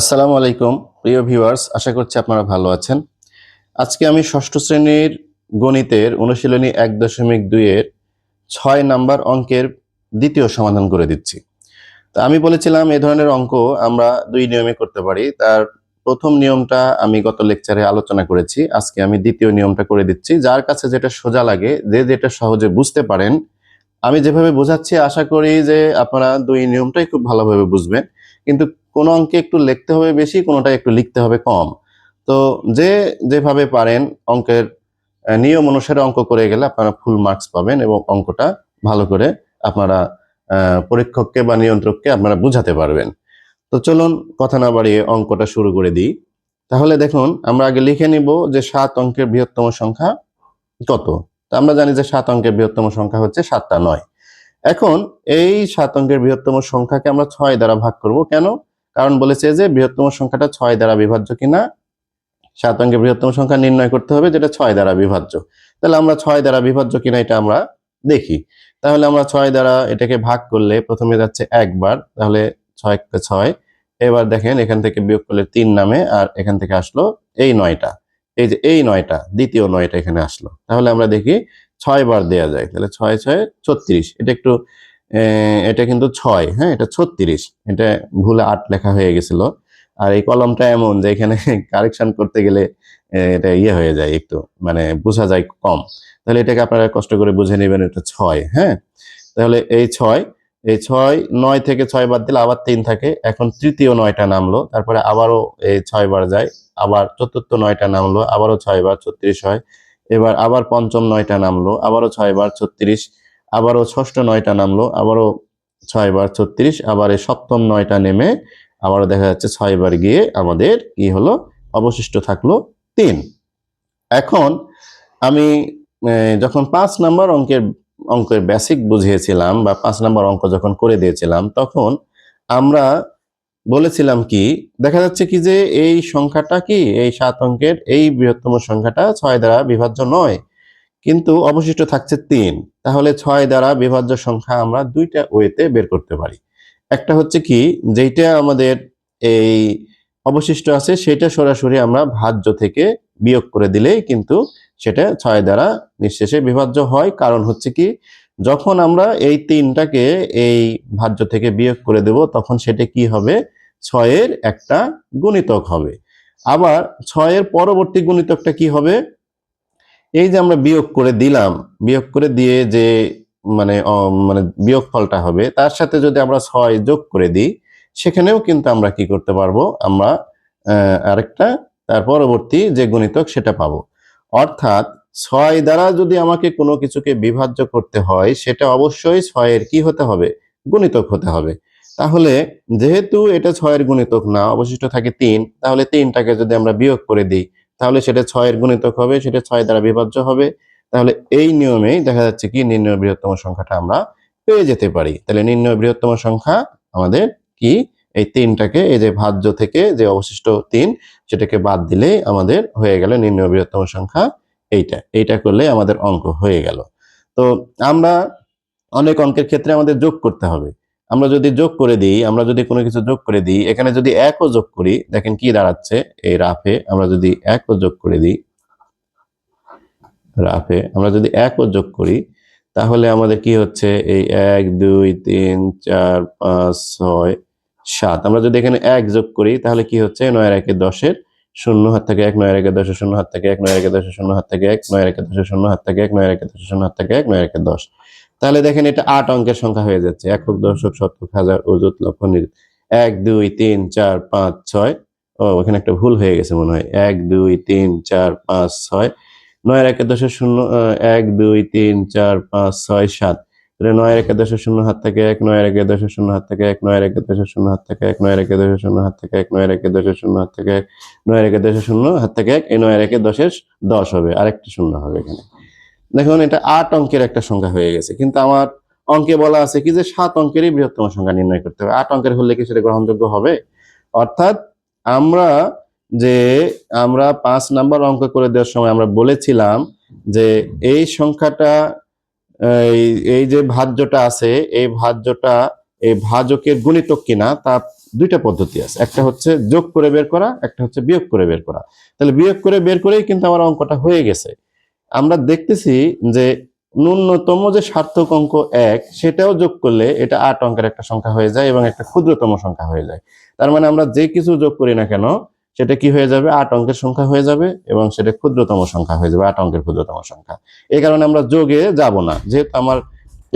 আসসালামু আলাইকুম, প্রিয় ভিউয়ার্স, আশা করছি আপনারা ভালো আছেন। আজকে আমি ষষ্ঠ শ্রেণির গণিতের অনুশীলনী এক দশমিক দুইয়ের ছয় নাম্বার অঙ্কের দ্বিতীয় সমাধান করে দিচ্ছি। তো আমি বলেছিলাম এ ধরনের অঙ্ক আমরা দুই নিয়মে করতে পারি। তার প্রথম নিয়মটা আমি গত লেকচারে আলোচনা করেছি। আজকে আমি দ্বিতীয় নিয়মটা করে দিচ্ছি। যার কাছে যেটা সোজা লাগে, যে যেটা সহজে বুঝতে পারেন, আমি যেভাবে বোঝাচ্ছি, আশা করি যে আপনারা দুই নিয়মটাই খুব ভালোভাবে বুঝবেন। কিন্তু কোনো অঙ্কে একটু লিখতে হবে বেশি কোনোটা একটু লিখতে হবে কম। তো যে যেভাবে পারেন অঙ্কের নিয়ম অনুসারে অঙ্ক করে গেলে আপনারা ফুল মার্কস পাবেন এবং অঙ্কটা ভালো করে আপনারা পরীক্ষককে বা নিয়ন্ত্রককে আপনারা বুঝাতে পারবেন। তো চলুন কথা না বাড়িয়ে অঙ্কটা শুরু করে দিই। তাহলে দেখুন, আমরা আগে লিখে নিব যে সাত অঙ্কের বৃহত্তম সংখ্যা কত? তো আমরা জানি যে সাত অঙ্কের বৃহত্তম সংখ্যা হচ্ছে সাতটা নয়। এখন এই সাত অঙ্কের বৃহত্তম সংখ্যাকে আমরা ছয় দ্বারা ভাগ করব। কেন? কারণ বলেছে যে বৃহত্তম সংখ্যাটা ছয় দ্বারা বিভাজ্য কিনা? সাত অঙ্কের বৃহত্তম সংখ্যা নির্ণয় করতে হবে যেটা ছয় দ্বারা বিভাজ্য। তাহলে আমরা ছয় দ্বারা বিভাজ্য কিনা এটা আমরা দেখি। তাহলে আমরা ছয় দ্বারা এটাকে ভাগ করলে প্রথমে যাচ্ছে একবার, তাহলে ছয় ছয়। এবার দেখেন এখান থেকে বিয়োগ করলে তিন নামে আর এখান থেকে আসলো এই নয়টা। এই যে এই নয়টা, দ্বিতীয় নয়টা এখানে আসলো। তাহলে আমরা দেখি ছয় বার দেয়া যায়, তাহলে ছয় ছয় ছত্রিশ। এটা একটু এটা কিন্তু ছয় হ্যাঁ? এটা ছত্রিশ। এটা ভুলে আট লেখা হয়ে গেছিল। আর এই কলমটা এমন যে এখানে কারেকশন করতে গেলে এটা ইয়ে হয়ে যায় একটু মানে বোঝা যায় কম। তাহলে এটাকে আপনারা কষ্ট করে বুঝে নেবেন, এটা ছয় হ্যাঁ? তাহলে এই ছয় এই ছয়, নয় থেকে ছয় বাদ দিলে আবার তিন থাকে। এখন তৃতীয় নয়টা নামলো, তারপরে আবারও এই ছয় বার যায়, আবার চতুর্থ নয়টা নামলো, আবারও ছয় বার ছত্রিশ হয়। এবার আবার পঞ্চম নয়টা নামলো, আবারও ছয় বার ছত্রিশ। আবারও ষষ্ঠ নয়টা নামলো, আবারও ছয় বার ছত্রিশ, আবার এই সপ্তম নয়টা নেমে আবারও দেখা যাচ্ছে ছয় বার গিয়ে আমাদের কি হলো? অবশিষ্ট থাকল তিন। এখন আমি যখন পাঁচ নাম্বার অঙ্কের অঙ্কের বেসিক বুঝিয়েছিলাম বা পাঁচ নাম্বার অঙ্ক যখন করে দিয়েছিলাম, তখন আমরা বলেছিলাম কি, দেখা যাচ্ছে কি যে এই সংখ্যাটা কি, এই সাত অঙ্কের এই বৃহত্তম সংখ্যাটা ছয় দ্বারা বিভাজ্য নয়, কিন্তু অবশিষ্ট থাকছে তিন। তাহলে ছয় দ্বারা বিভাজ্য সংখ্যা আমরা দুইটা ওয়েতে বের করতে পারি। একটা হচ্ছে কি যেটা আমাদের এই অবশিষ্ট আছে সেটা সরাসরি আমরা ভাজ্য থেকে বিয়োগ করে দিলেই কিন্তু সেটা ছয় দ্বারা নিঃশেষে বিভাজ্য হয়। কারণ হচ্ছে কি, যখন আমরা এই তিনটাকে এই ভাজ্য থেকে বিয়োগ করে দেব, তখন সেটা কি হবে? ছয়ের একটা গুণিতক হবে। আবার ছয়ের পরবর্তী গুণিতকটা কি হবে? এই যে আমরা বিয়োগ করে দিলাম, বিয়োগ করে দিয়ে যে মানে মানে বিয়োগ ফলটা হবে, তার সাথে যদি আমরা ছয় যোগ করে দিই, সেখানেও কিন্তু আমরা কি করতে পারব? আমরা আরেকটা, তার পরবর্তী যে গুণিতক সেটা পাবো। অর্থাৎ ছয় দ্বারা যদি আমাকে কোনো কিছুকে বিভাজ্য করতে হয়, সেটা অবশ্যই ছয়ের কি হতে হবে? গুণিতক হতে হবে। তাহলে যেহেতু এটা ছয়ের গুণিতক না, অবশিষ্ট থাকে তিন, তাহলে তিনটাকে যদি আমরা বিয়োগ করে দিই তাহলে সেটা ছয়ের গুণিতক হবে, সেটা ছয় দ্বারা বিভাজ্য হবে। তাহলে এই নিয়মেই দেখা যাচ্ছে কি নির্ণয় বৃহত্তম সংখ্যাটা আমরা পেয়ে যেতে পারি। তাহলে নির্ণয় বৃহত্তম সংখ্যা আমাদের কি? এই তিনটাকে, এই যে ভাজ্য থেকে যে অবশিষ্ট তিন, সেটাকে বাদ দিলেই আমাদের হয়ে গেল নির্ণয় বৃহত্তম সংখ্যা এইটা। এইটা করলে আমাদের অঙ্ক হয়ে গেল। তো আমরা অনেক অঙ্কের ক্ষেত্রে আমাদের যোগ করতে হবে। আমরা যদি যোগ করে দিই, আমরা যদি কোনো কিছু যোগ করে দিই, এখানে যদি একও যোগ করি, দেখেন কি দাঁড়াচ্ছে এই রাফে, আমরা যদি একও যোগ করে দিই, রাফে, আমরা যদি একও যোগ করি, তাহলে আমাদের কি হচ্ছে? এই এক, দুই, তিন, চার, পাঁচ, ছয়, সাত। আমরা যদি এখানে এক যোগ করি, তাহলে কি হচ্ছে? নয়ের একে দশের শূন্য হাত থেকে এক নয়ের একে দশের শূন্য হাত থেকে এক নয়ের একে দশের শূন্য হাত থেকে এক নয়ের একে দশের শূন্য হাত থেকে এক নয়ের একে দশের শূন্য হাত থেকে এক নয়ের একে দশ। তাহলে দেখেন এটা আট অঙ্কের সংখ্যা হয়ে যাচ্ছে। একক দশক শতক হাজার অযুত লক্ষ নিযুত এক, দুই, তিন, চার, পাঁচ, ছয়। ও, ওখানে একটা ভুল হয়ে গেছে মনে হয়। এক, দুই, তিন, চার, পাঁচ, ছয়। নয়ের একে দশের শূন্য এক, দুই, তিন, চার, পাঁচ, ছয়, সাত। তাহলে নয়ের একে দশের শূন্য, হাত থেকে এক নয়ের একে দশের শূন্য, হাত থেকে এক নয়ের একে দশের শূন্য, হাত থেকে এক নয়ের একে দশের শূন্য, হাত থেকে এক নয়ের একে দশের শূন্য, হাত থেকে এক নয়ের একে দশের শূন্য, হাত থেকে এক, এই নয়ের একে দশের দশ হবে। আরেকটি শূন্য হবে এখানে। দেখুন, এটা আট অঙ্কের একটা সংখ্যা হয়ে গেছে, কিন্তু আমার অঙ্কে বলা আছে কি যে সাত অঙ্কেরই বৃহত্তম সংখ্যা নির্ণয় করতে হবে। আট অঙ্কের হলে কি সেটা গ্রহণযোগ্য হবে? অর্থাৎ আমরা যে আমরা পাঁচ নাম্বার অঙ্ক করে দেওয়ার সময় আমরা বলেছিলাম যে এই সংখ্যাটা, এই যে ভাজ্যটা আছে, এই ভাজ্যটা, এই ভাজকের গুণিতক কিনা তা দুইটা পদ্ধতি আছে। একটা হচ্ছে যোগ করে বের করা, একটা হচ্ছে বিয়োগ করে বের করা। তাহলে বিয়োগ করে বের করেই কিন্তু আমার অঙ্কটা হয়ে গেছে। আমরা দেখতেছি যে ন্যূনতম যে সার্থক অঙ্ক এক, সেটাও যোগ করলে এটা আট অঙ্কের একটা সংখ্যা হয়ে যায় এবং একটা ক্ষুদ্রতম সংখ্যা হয়ে যায়। তার মানে আমরা যে কিছু যোগ করি না কেন, সেটা কি হয়ে যাবে? আট অঙ্কের সংখ্যা হয়ে যাবে এবং সেটা ক্ষুদ্রতম সংখ্যা হয়ে যাবে, আট অঙ্কের ক্ষুদ্রতম সংখ্যা। এই কারণে আমরা যোগে যাব না। যেহেতু আমার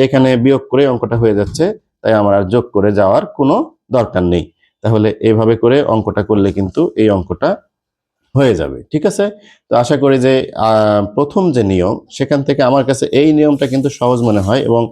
এখানে বিয়োগ করে অঙ্কটা হয়ে যাচ্ছে, তাই আমার আর যোগ করে যাওয়ার কোনো দরকার নেই। তাহলে এভাবে করে অঙ্কটা করলে কিন্তু এই অঙ্কটা হয়ে যাবে, ঠিক আছে? তো আশা করি যে প্রথম যে নিয়ম, সেখান থেকে আমার কাছে এই নিয়মটা কিন্তু সহজ মনে হয় এবং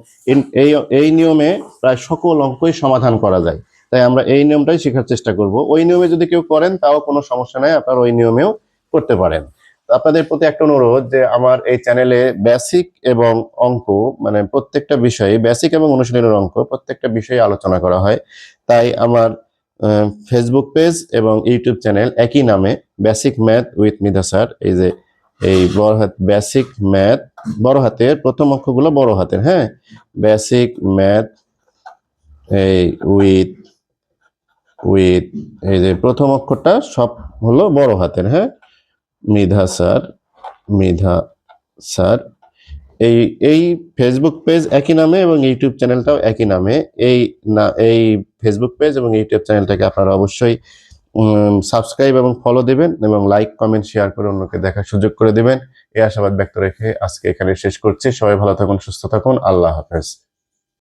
এই এই নিয়মে প্রায় সকল অঙ্কই সমাধান করা যায়। তাই আমরা এই নিয়মটাই শেখার চেষ্টা করব। ওই নিয়মে যদি কেউ করেন, তাও কোনো সমস্যা নাই, আপনারা ওই নিয়মেও করতে পারেন। আপনাদের প্রতি একটা অনুরোধ যে, আমার এই চ্যানেলে বেসিক এবং অঙ্ক মানে প্রত্যেকটা বিষয়ে, বেসিক এবং অনুশীলনের অঙ্ক, প্রত্যেকটা বিষয়ে আলোচনা করা হয়। তাই আমার ফেসবুক পেজ এবং ইউটিউব চ্যানেল একই নামে basic math with Midha sir এই যে, এই বড় হাত বেসিক ম্যাথ বড় হাতের প্রথম অক্ষরগুলো বড় হাতের হ্যাঁ? বেসিক ম্যাথ এই উইথ উইথ এই যে প্রথম অক্ষরটা সব হলো বড় হাতের হ্যাঁ? মৃধা স্যার মৃধা স্যার এই এই ফেসবুক পেজ একই নামে এবং ইউটিউব চ্যানেলটাও একই নামে। এই না, এই ফেসবুক পেজ এবং ইউটিউব চ্যানেলটাকে আপনারা অবশ্যই সাবস্ক্রাইব এবং ফলো দেবেন এবং লাইক কমেন্ট শেয়ার করে অন্যকে দেখার সুযোগ করে দেবেন। এই আশাবাদ ব্যক্ত রেখে আজকে এখানে শেষ করছি। সবাই ভালো থাকুন, সুস্থ থাকুন। আল্লাহ হাফেজ।